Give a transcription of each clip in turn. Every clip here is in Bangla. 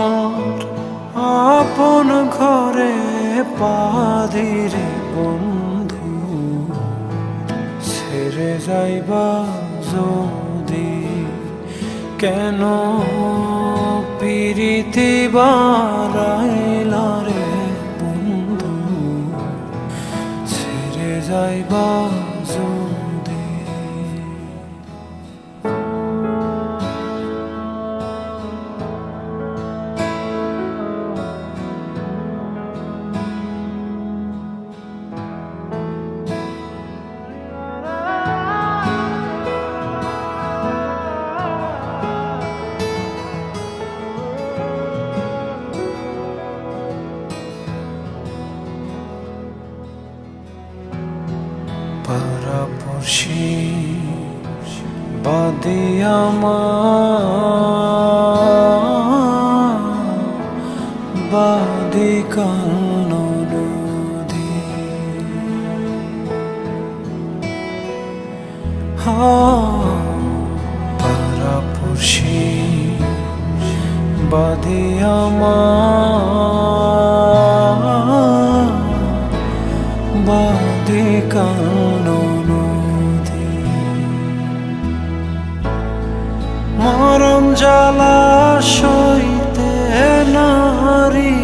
আমার আপন ঘরে পাদিরে বন্ধু। ছেড়ে যাইবা যদি, কেন পিরিতি বারাইলা রে বন্ধু? ছেড়ে যাইবা যদি। পারাপড়শি বাদে আমার বাদে কান্ন নদী হা পারাপড়শি বাদে আমার বাদে কানো সইতে নারী,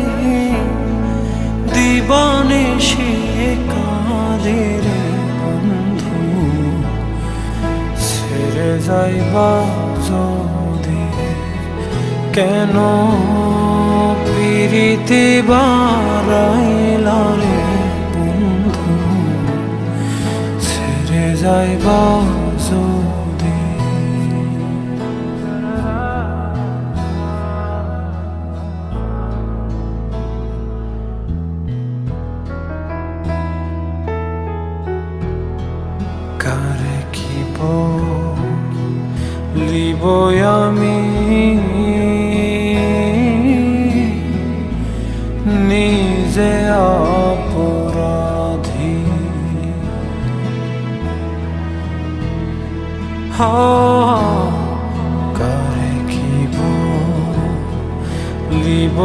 দিবানে সে কাঁদে বন্ধু। ছেড়ে যাইবা যদি কেন? পিরিতি বারাইলা রে বন্ধু। ছেড়ে যাইবা লিব আমি? নিজে অপরাধী। কারে কি লিব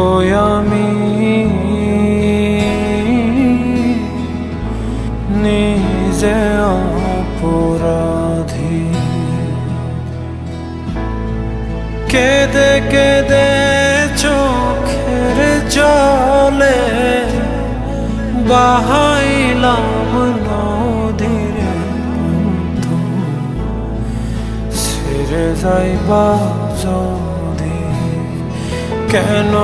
বাহাইলাম নদীরে বন্ধু ছেড়ে যাইবা যদি কেন?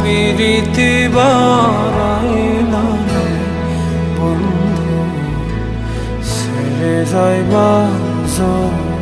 পিরিতি বারাইলা বন্ধু। ছেড়ে যাইবা যদি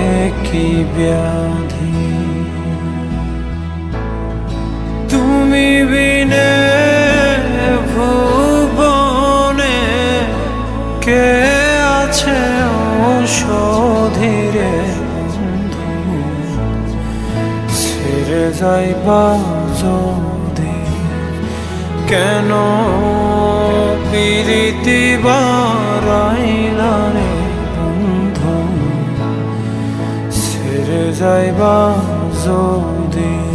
কি ব্যাধি তুমি বিনে ভুবনে কে আছে বন্ধু ছেড়ে যাইবা যদি কেন পিরিতি বারাইলা রে বন্ধু যাইবা যদি